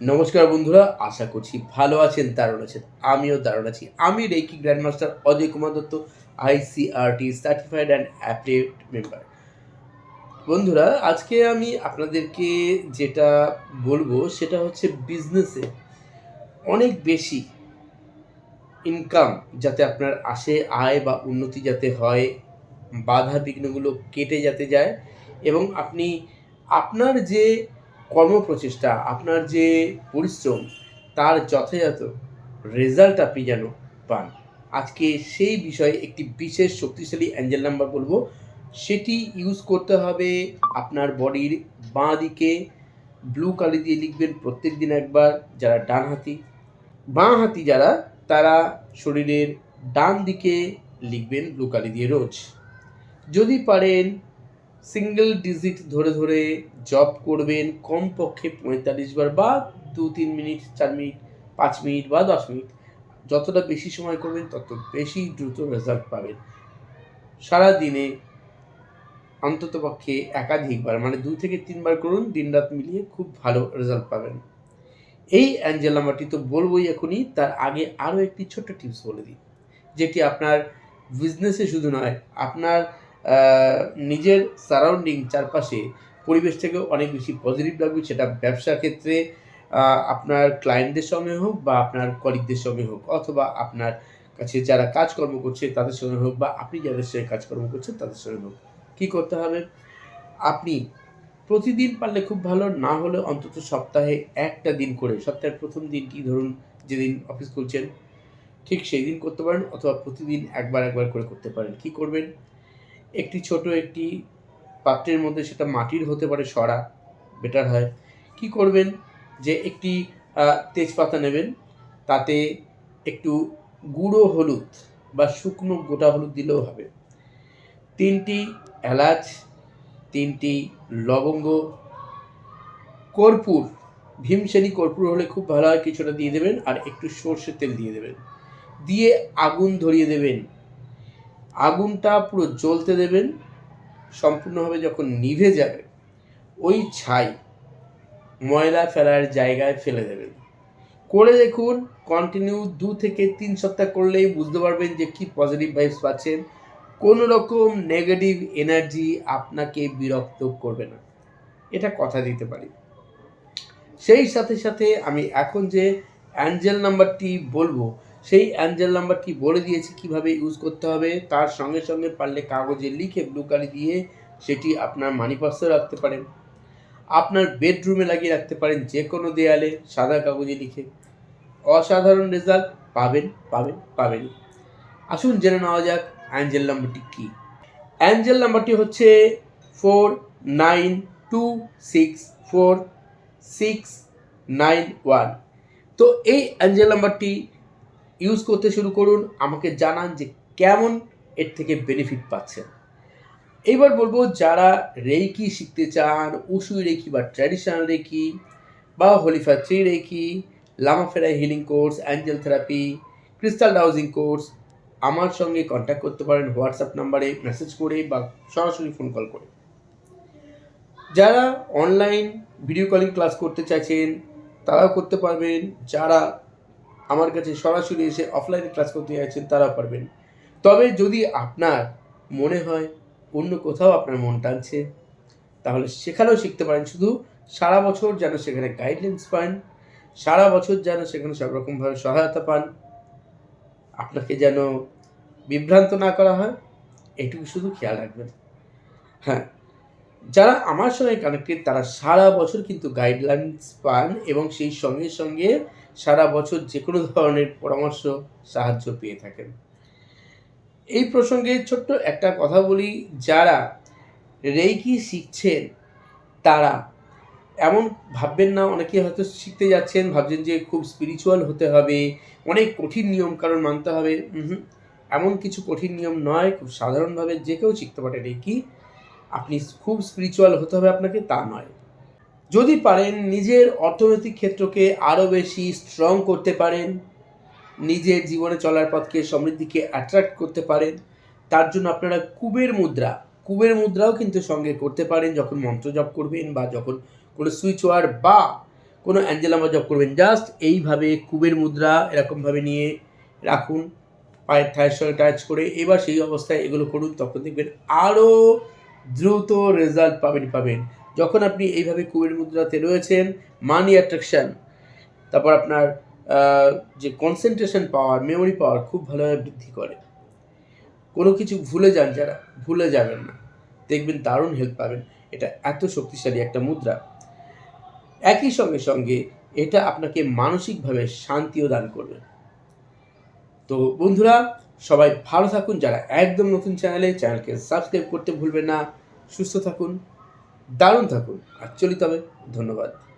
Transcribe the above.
নমস্কার বন্ধুরা, আশা করছি ভালো আছেন, দারুণ আছেন, আমিও দারুণ আছি। আমি reiki grandmaster Ajay Kumar Dutta, ICRT certified and applied member. বন্ধুরা, আজকে আমি আপনাদেরকে যেটা বলব, সেটা হচ্ছে বিজনেসে অনেক বেশি ইনকাম যাতে আপনার আসে, আয় বা উন্নতি যাতে হয়, বাধা বিঘ্নগুলো কেটে যাতে যায় এবং আপনি আপনার যে কর্মপ্রচেষ্টা, আপনার যে পরিশ্রম, তার যথাযথ রেজাল্ট আপনি যেন পান। আজকে সেই বিষয়ে একটি বিশেষ শক্তিশালী অ্যাঞ্জেল নাম্বার বলব। সেটি ইউজ করতে হবে আপনার বডির বাঁ দিকে। ব্লু কালি দিয়ে লিখবেন প্রত্যেক দিন একবার, যারা ডান হাতি। বাঁ হাতি যারা, তারা শরীরের ডান দিকে লিখবেন ব্লু কালি দিয়ে রোজ। যদি পারেন সিঙ্গেল ডিজিট ধরে ধরে জব করবেন, কমপক্ষে পঁয়তাল্লিশ বার বা দু, তিন মিনিট চার মিনিট পাঁচ মিনিট বা দশ মিনিট যতটা বেশি সময় করবেন, তত বেশি দ্রুত রেজাল্ট পাবেন। সারা দিনে অন্ততপক্ষে একাধিকবার মানে দু থেকে তিনবার করুন, দিনরাত মিলিয়ে খুব ভালো রেজাল্ট পাবেন। এই অ্যাঞ্জেল নাম্বারটি তো বলবোই এখনই, তার আগে আরও একটি ছোট্ট টিপস বলে দিই, যেটি আপনার বিজনেসে শুধু নয়, আপনার নিজের সারাউন্ডিং চারপাশে পরিবেশটাকেও অনেক বেশি পজিটিভ লাগবে। সেটা ব্যবসার ক্ষেত্রে আপনার ক্লায়েন্টদের সঙ্গে হোক বা আপনার কলিগদের সঙ্গে হোক, অথবা আপনার কাছে যারা কাজকর্ম করছে তাদের সঙ্গে হোক বা আপনি যাদের সঙ্গে কাজকর্ম করছেন তাদের সঙ্গে হোক। কী করতে হবে? আপনি প্রতিদিন পারলে খুব ভালো, না হলে অন্তত সপ্তাহে একটা দিন করে, সপ্তাহের প্রথম দিনটি ধরুন যেদিন অফিস খুলছেন, ঠিক সেই দিন করতে পারেন, অথবা প্রতিদিন একবার একবার করে করতে পারেন। কি করবেন? একটি ছোট একটি পাত্রের মধ্যে সেটা মাটির হতে পারে, সরা, বেটার হয়। কি করবেন? যে একটি তেজপাতা নেবেন, তাতে একটু গুঁড়ো হলুদ বা শুকনো গোটা হলুদ দিলেও হবে। তিনটি এলাচ, তিনটি লবঙ্গ, কর্পূর, ভীমসেনী কর্পূর হলে খুব ভালো হয়, কিছুটা দিয়ে দেবেন আর একটু সর্ষের তেল দিয়ে দেবেন। দিয়ে আগুন ধরিয়ে দেবেন। আগুনটা পুরো জ্বলতে দেবেন, সম্পূর্ণভাবে যখন নিভে যাবে, ওই ছাই ময়লা ফেলার জায়গায় ফেলে দেবেন। করে দেখুন কন্টিনিউ দু থেকে তিন সপ্তাহ করলেই বুঝতে পারবেন যে কি পজিটিভ ভাইবস পাচ্ছেন। কোনো রকম নেগেটিভ এনার্জি আপনাকে বিরক্ত করবে না। এটা কথা দিতে পারি। সেই সাথে সাথে আমি এখন যে অ্যাঞ্জেল নাম্বারটি বলব সেই অ্যাঞ্জেল নাম্বারটি বলে দিয়েছি, কীভাবে ইউজ করতে হবে, তার সঙ্গে সঙ্গে পারলে কাগজে লিখে ব্লু কালি দিয়ে সেটি আপনার মানি পার্সে রাখতে পারেন। আপনার বেডরুমে লাগিয়ে রাখতে পারেন যে কোনো দেয়ালে সাদা কাগজে লিখে। অসাধারণ রেজাল্ট পাবেন পাবেন পাবেন। আসুন জেনে নেওয়া যাক অ্যাঞ্জেল নাম্বারটি কী। অ্যাঞ্জেল নাম্বারটি হচ্ছে four nine two six four six nine one তো এই অ্যাঞ্জেল নাম্বারটি ইউজ করতে শুরু করুন, আমাকে জানান যে কেমন এর থেকে বেনিফিট পাচ্ছেন। এইবার বলব, যারা রেকি শিখতে চান, উসুই রেকি বা ট্র্যাডিশনাল রেকি বা হলিফা three reiki লামাফেরা healing course angel therapy crystal dowsing course আমার সঙ্গে কন্ট্যাক্ট করতে পারেন হোয়াটসঅ্যাপ নাম্বারে মেসেজ করে বা সরাসরি ফোন কল করে। যারা অনলাইন ভিডিও কলিং ক্লাস করতে চাইছেন, তারাও করতে পারবেন। যারা আমার কাছে সরাসরি এসে অফলাইনে ক্লাস করতে চাইছেন তারাও পারবেন। তবে যদি আপনার মনে হয় অন্য কোথাও আপনার মন টানছে, তাহলে সেখানেও শিখতে পারেন। শুধু সারা বছর যেন সেখানে গাইডলাইন্স পান, সারা বছর যেন সেখানে সব রকমভাবে সহায়তা পান, আপনাকে যেন বিভ্রান্ত না করা হয়, এটুকু শুধু খেয়াল রাখবেন। হ্যাঁ যারা আমার সঙ্গে কানেক্টেড তারা সারা বছর কিন্তু গাইডলাইন্স পান এবং সেই সঙ্গে সঙ্গে সারা বছর যে কোনো ধরনের পরামর্শ সাহায্য পেয়ে থাকেন। এই প্রসঙ্গে ছোট্ট একটা কথা বলি, যারা রেইকি শিখছেন, তারা এমন ভাববেন না, অনেকে হয়তো শিখতে যাচ্ছেন, ভাবছেন যে খুব স্পিরিচুয়াল হতে হবে, অনেক কঠিন নিয়ম কারণ মানতে হবে। এমন কিছু কঠিন নিয়ম নয়, খুব সাধারণভাবে যে কেউ শিখতে পারে রেকি আপনি খুব স্পিরিচুয়াল হতে হবে আপনাকে, তা নয়। যদি পারেন নিজের অর্থনৈতিক ক্ষেত্রকে আরও বেশি স্ট্রং করতে পারেন, নিজের জীবনে চলার পথকে সমৃদ্ধিকে অ্যাট্রাক্ট করতে পারেন, তার জন্য আপনারা কুবের মুদ্রা, কুবের মুদ্রাও কিন্তু সঙ্গে করতে পারেন যখন মন্ত্র জপ করবেন বা যখন কোনো সুইচ ওয়ার বা কোনো অ্যাঞ্জেলামা জপ করবেন জাস্ট এইভাবে কুবের মুদ্রা এরকমভাবে নিয়ে রাখুন, পায়ের ঠায়ের সঙ্গে টাচ করে, এবার সেই অবস্থায় এগুলো করুন, তখন দেখবেন আরও দ্রুত রেজাল্ট পাবেন পাবেন। যখন আপনি এইভাবে কুবের মুদ্রাতে রয়েছেন মানি অ্যাট্রাকশন তারপর আপনার যে কনসেন্ট্রেশন পাওয়ার মেমোরি পাওয়ার খুব ভালোভাবে বৃদ্ধি করে। কোনো কিছু ভুলে যান যারা, ভুলে যাবেন না। দেখবেন দারুণ হেল্প পাবেন। এটা এত শক্তিশালী একটা মুদ্রা। একই সঙ্গে সঙ্গে এটা আপনাকে মানসিকভাবে শান্তিও দান করবে। তো বন্ধুরা, সবাই ভালো থাকুন। যারা একদম নতুন চ্যানেলে চ্যানেলকে সাবস্ক্রাইব করতে ভুলবেন না। সুস্থ থাকুন। দারুণ থাকুন। আর চলিত হবে। ধন্যবাদ।